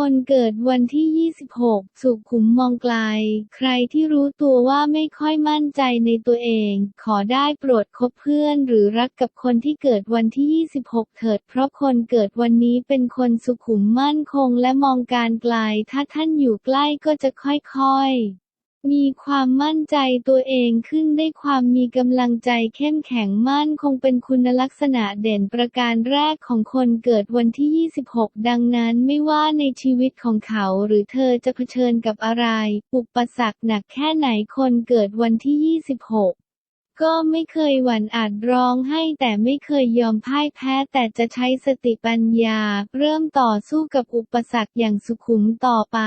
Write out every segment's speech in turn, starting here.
คนเกิดวันที่ 26 สุขุมมองไกล ใครที่รู้ตัวว่าไม่ค่อยมั่นใจในตัวเอง ขอได้โปรดคบเพื่อนหรือรักกับคนที่เกิดวันที่ 26 เถิด เพราะคนเกิดวันนี้เป็นคนสุขุมมั่นคงและมองการไกล ถ้าท่านอยู่ใกล้ก็จะค่อยๆ มีความมั่นใจตัวเองขึ้นได้ความมีกำลังใจเข้มแข็งมั่นคงเป็นคุณลักษณะเด่นประการแรกของคนเกิดวันที่ 26 ดังนั้นไม่ว่าในชีวิตของเขาหรือเธอจะเผชิญกับอะไร อุปสรรคหนักแค่ไหนคนเกิดวันที่ 26 ก็ไม่เคยหวั่นอาจร้องให้แต่ไม่เคยยอมพ่ายแพ้แต่จะใช้สติปัญญา เริ่มต่อสู้กับอุปสรรคอย่างสุขุมต่อไป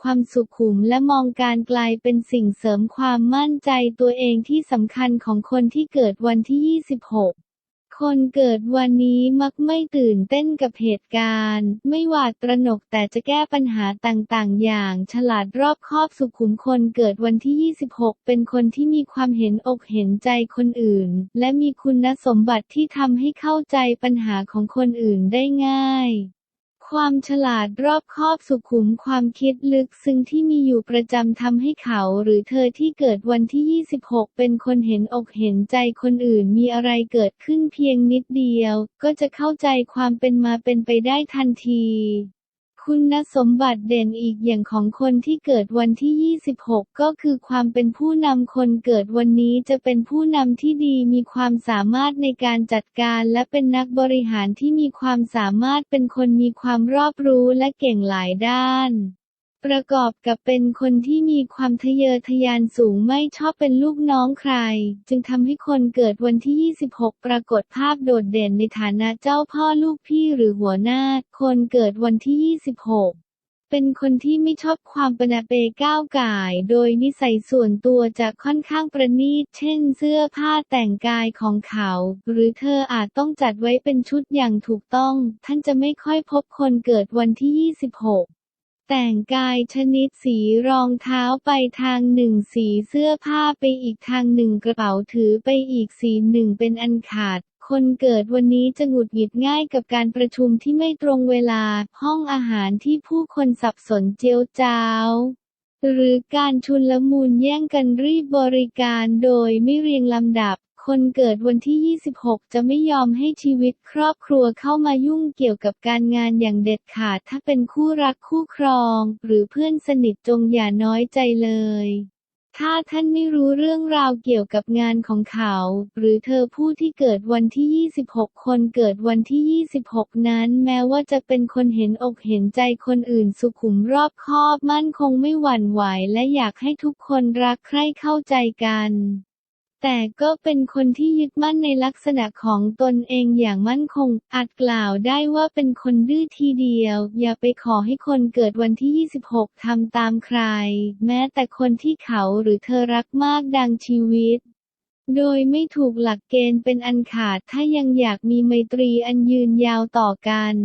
ความสุขุมและมองการไกลเป็นสิ่งเสริมความมั่นใจตัวเองที่สำคัญของคนที่เกิดวันที่ 26 คนเกิดวันนี้มักไม่ตื่นเต้นกับเหตุการณ์ ไม่หวาดตระหนกแต่จะแก้ปัญหาต่างๆ อย่าง ฉลาดรอบคอบสุขุมคนเกิดวันที่ 26 เป็นคนที่มีความเห็นอกเห็นใจคนอื่น และมีคุณสมบัติที่ทำให้เข้าใจปัญหาของคนอื่นได้ง่าย ความฉลาดรอบคอบสุขุมความคิดลึกซึ้งที่มีอยู่ประจำทำให้เขาหรือเธอที่เกิดวันที่ 26 เป็นคนเห็นอกเห็นใจคนอื่นมีอะไรเกิดขึ้นเพียงนิดเดียว ก็จะเข้าใจความเป็นมาเป็นไปได้ทันที คุณสมบัติเด่นอีกอย่างของคนที่เกิดวันที่ 26 ก็คือความเป็นผู้นำคนเกิดวันนี้จะเป็นผู้นำที่ดีมีความสามารถในการจัดการและเป็นนักบริหารที่มีความสามารถเป็นคนมีความรอบรู้และเก่งหลายด้าน ประกอบกับเป็นคนที่มีความทะเยอทะยานสูงไม่ชอบเป็นลูกน้องใคร จึงทำให้คนเกิดวันที่ 26 ปรากฏภาพโดดเด่นในฐานะเจ้าพ่อลูกพี่หรือหัวหน้า คนเกิดวันที่ 26เป็นคนที่ไม่ชอบความปนะเปก้าวก่าย โดยนิสัยส่วนตัวจะค่อนข้างประณีต เช่นเสื้อผ้าแต่งกายของเขา หรือเธออาจต้องจัดไว้เป็นชุดอย่างถูกต้อง ท่านจะไม่ค่อยพบคนเกิดวันที่ 26 แต่งกายชนิดสีรองเท้าไปทางหนึ่งสีเสื้อผ้าไปอีกทางหนึ่งกระเป๋าถือไปอีกสีหนึ่งเป็นอันขาด คนเกิดวันนี้จะหงุดหงิดง่ายกับการประชุมที่ไม่ตรงเวลา ห้องอาหารที่ผู้คนสับสนเจียวจ้าวหรือการชุนละมุนแย่งกันรีบบริการโดยไม่เรียงลำดับ คนเกิดวันที่ 26 จะไม่ยอมให้ชีวิตครอบครัวเข้ามายุ่งเกี่ยวกับการงานอย่างเด็ดขาดถ้าเป็นคู่รักคู่ครอง หรือเพื่อนสนิทจงอย่าน้อยใจเลย ถ้าท่านไม่รู้เรื่องราวเกี่ยวกับงานของเขา หรือเธอผู้ที่เกิดวันที่ 26 คนเกิดวันที่ 26 นั้น แม้ว่าจะเป็นคนเห็นอกเห็นใจคนอื่นสุขุมรอบคอบมั่นคงไม่หวั่นไหวและอยากให้ทุกคนรักใคร่เข้าใจกัน แต่ก็เป็นคนที่ยึดมั่นในลักษณะของตนเองอย่างมั่นคง อาจกล่าวได้ว่าเป็นคนดื้อทีเดียว อย่าไปขอให้คนเกิดวันที่ 26 ทำตามใคร แม้แต่คนที่เขาหรือเธอรักมากดังชีวิต โดยไม่ถูกหลักเกณฑ์เป็นอันขาดถ้ายังอยากมีไมตรีอันยืนยาวต่อกัน